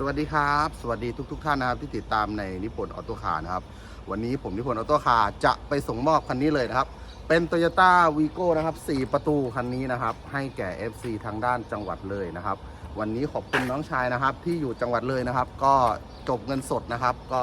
สวัสดีครับ สวัสดีทุกๆท่านนะครับที่ติดตามในนิพนธ์ออโต้คาร์นะครับ วันนี้ผมนิพนธ์ออโต้คาร์จะไปส่งมอบคันนี้เลยนะครับ เป็น Toyota v i g o นะครับ 4 ประตูคันนี้นะครับ ให้แก่ FC ทางด้านจังหวัดเลยนะครับ วันนี้ขอบคุณน้องชายนะครับ ที่อยู่จังหวัดเลยนะครับ ก็จบเงินสดนะครับ ก็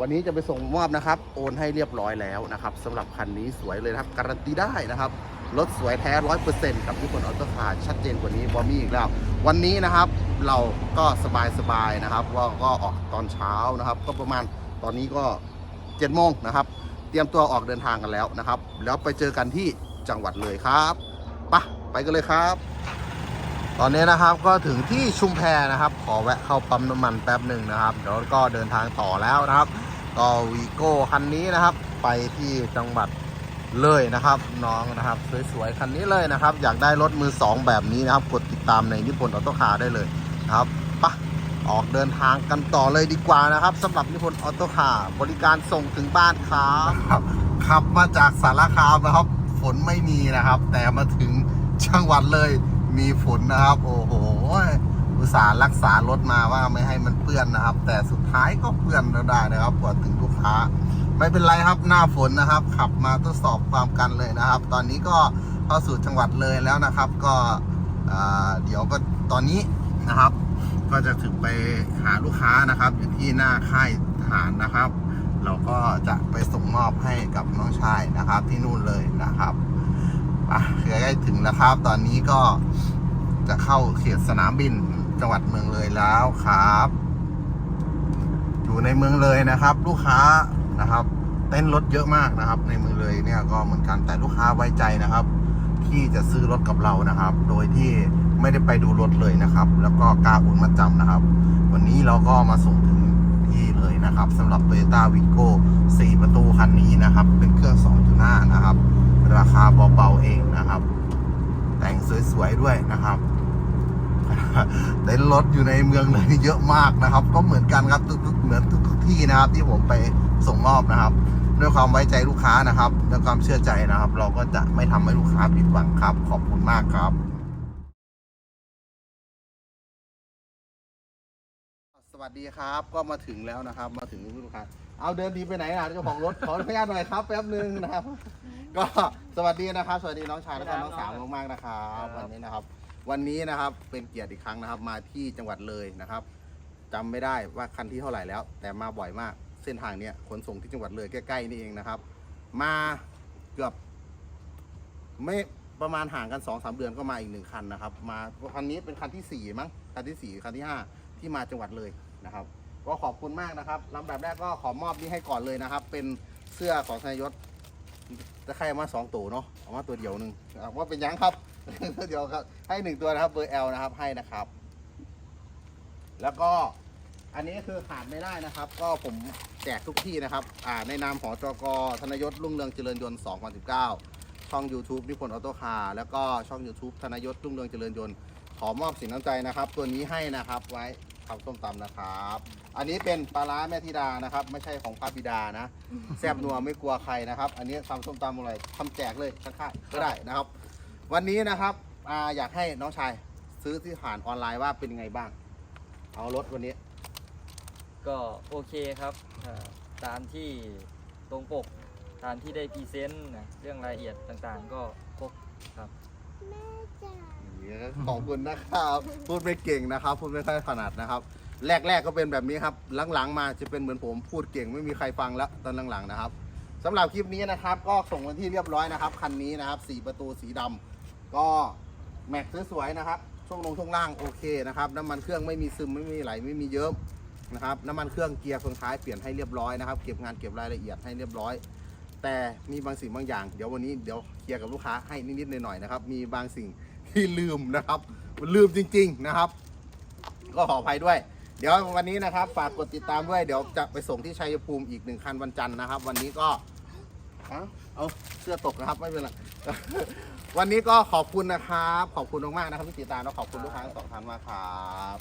วันนี้จะไปส่งมอบนะครับ โอนให้เรียบร้อยแล้วนะครับสำหรับคันนี้สวยเลยครับ การันตีได้นะครับรถสวยแท้ร้อยเปอร์เซ็นต์กับที่คนออโต้คาร์ชัดเจนกว่านี้บอมี่อีกแล้ว วันนี้นะครับ เราก็สบายสบายๆนะครับว่าก็ออกตอนเช้านะครับ ก็ประมาณตอนนี้ก็7จ็ดโมงนะครับ เตรียมตัวออกเดินทางกันแล้วนะครับ แล้วไปเจอกันที่จังหวัดเลยครับไปะไปกันเลยครับ ตอนนี้นะครับก็ถึงที่ชุมแพนะครับ ขอแวะเข้าปั๊มน้ำมันแป๊บหนึ่งนะครับเดี๋ยวก็เดินทางต่อแล้วนะครับก็วีโก้คันนี้นะครับ ไปที่จังหวัดเลยนะครับน้องนะครับสวยๆคันนี้เลยนะครับ อยากได้รถมือสองแบบนี้นะครับ กดติดตามในนิพนธ์ออโต้คาร์ได้เลย นะครับไปะออกเดินทางกันต่อเลยดีกว่านะครับสำหรับนิพนธ์ออโต้คาร์บริการส่งถึงบ้านครับขับมาจากสารคามนะครับ ฝนไม่มีนะครับ แต่มาถึงจังหวัดเลยมีฝนนะครับ โอ้โหอุตส่าห์รักษารถมาว่าไม่ให้มันเปื้อนนะครับ แต่สุดท้ายก็เปื้อนแล้วได้นะครับกว่าถึงลูกค้า ไม่เป็นไรครับหน้าฝนนะครับ ขับมาทดสอบความกันเลยนะครับ ตอนนี้ก็เข้าสู่จังหวัดเลยแล้วนะครับ ก็เดี๋ยวก็ตอนนี้นะครับ ก็จะถึงไปหาลูกค้านะครับ อยู่ที่หน้าค่ายทหารนะครับ เราก็จะไปส่งมอบให้กับน้องชายนะครับ ที่นู่นเลยนะครับอะใกล้ถึงแล้วครับ ตอนนี้ก็จะเข้าเขตสนามบินจังหวัดเมืองเลยแล้วครับ อยู่ในเมืองเลยนะครับ ลูกค้านะครับ เต้นรถเยอะมากนะครับ ในเมืองเลยเนี่ยก็เหมือนกันแต่ลูกค้าไว้ใจนะครับ ที่จะซื้อรถกับเรานะครับ โดยที่ไม่ได้ไปดูรถเลยนะครับ แล้วก็กล้าโอนมาจำนะครับ วันนี้เราก็มาส่งถึงที่เลยนะครับสำหรับ Toyota v i g o 4 ประตูคันนี้นะครับ เป็นเครื่อง 2.5 นะครับ ราคาเบาๆเองนะครับ แต่งสวยๆด้วยนะครับเต็นรถอยู่ในเมืองเลยเยอะมากนะครับ ก็เหมือนกันครับทุกๆเหมือนทุกๆที่นะครับ ที่ผมไปส่งมอบนะครับ ด้วยความไว้ใจลูกค้านะครับด้วยความเชื่อใจนะครับ เราก็จะไม่ทำให้ลูกค้าผิดหวังครับ ขอบคุณมากครับ สวัสดีครับ ก็มาถึงแล้วนะครับ มาถึงลูกค้าเอาเดินดีไปไหนล่ะเจ้าของรถขออนุญาตหน่อยครับแป๊บนึงนะครับ ก็สวัสดีนะครับสวัสดีน้องชายและก็น้องสาวมากๆนะครับวันนี้นะครับ วันนี้นะครับเป็นเกียรติอีกครั้งนะครับ มาที่จังหวัดเลยนะครับจำไม่ได้ว่าคันที่เท่าไหร่แล้ว แต่มาบ่อยมากเส้นทางเนี้ยขนส่งที่จังหวัดเลยใกล้ๆนี่เองนะครับ มาเกือบ ไม่ประมาณห่างกันสองสามเดือนก็มาอีกหนึ่งคันนะครับ มาคันนี้เป็นคันที่สี่มั้งคันที่สี่คันที่ห้าที่มาจังหวัดเลยนะครับ ก็ขอบคุณมากนะครับลำดับแรกก็ขอมอบนี่ให้ก่อนเลยนะครับ เป็นเสื้อของทนายศจะใครมาสองตัวเนาะเอามาตัวเดียวหนึ่งว่าเป็นยังครับตัวเดียวครับให้หนึ่งตัวนะครับเบอร์ L นะครับให้นะครับ แล้วก็ อันนี้คือขาดไม่ได้นะครับ ก็ผมแจกทุกที่นะครับ อ่าในนามของจกธนยศรุ่งเรืองเจริญยนต์2019 ช่อง YouTube นิพนธ์ออโต้คาร์แล้วก็ช่อง YouTube ธนยศรุ่งเรืองเจริญยนต์ขอมอบสิ่งน้ำใจนะครับ ตัวนี้ให้นะครับไว้ทำส้มตำนะครับ อันนี้เป็นปลาร้าแม่ธิดานะครับ ไม่ใช่ของพระบิดานะ แซบนัวไม่กลัวใครนะครับ อันนี้ทำส้มตำอะไรทำแจกเลยข้างๆก็ได้นะครับ วันนี้นะครับอาอยากให้น้องชายซื้อที่ผ่านออนไลน์ว่าเป็นยังไงบ้าง เอารถวันนี้ ก็โอเคครับอ่าตามที่ตรงปกตามที่ได้พรีเซนต์นะเรื่องรายละเอียดต่างๆ ก็ครบครับขอบคุณนะครับ พูดไม่เก่งนะครับ พูดไม่ค่อยถนัดนะครับ แรกๆก็เป็นแบบนี้ครับ หลังๆ มาจะเป็นเหมือนผมพูดเก่งไม่มีใครฟังแล้วตอนหลังๆนะครับสำหรับคลิปนี้นะครับ ก็ส่งวันที่เรียบร้อยนะครับคันนี้นะครับสีประตูสีดำก็แม็กซ์สวยๆนะครับช่วงลงช่วงล่างโอเคนะครับน้ำมันเครื่องไม่มีซึมไม่มีไหลไม่มีเยิ้ม นะครับน้ำมันเครื่องเกียร์เฟืองท้ายเปลี่ยนให้เรียบร้อยนะครับเก็บงานเก็บรายละเอียดให้เรียบร้อย แต่มีบางสิ่งบางอย่าง เดี๋ยววันนี้เดี๋ยวเคลียร์กับลูกค้าให้นิดๆหน่อยๆนะครับมีบางสิ่งที่ลืมนะครับลืมจริง ๆนะครับ ก็ขออภัยด้วย เดี๋ยววันนี้นะครับฝากกดติดตามด้วยเดี๋ยวจะไปส่งที่ชัยภูมิอีกหนึ่งคันวันจันทร์นะครับ วันนี้ก็เอาเอาเสื้อตกนะครับไม่เป็นไรวันนี้ก็ขอบคุณนะครับ ขอบคุณมากๆนะครับที่ติดตามแล้วขอบคุณลูกค้าทั้งสองท่านมากครับ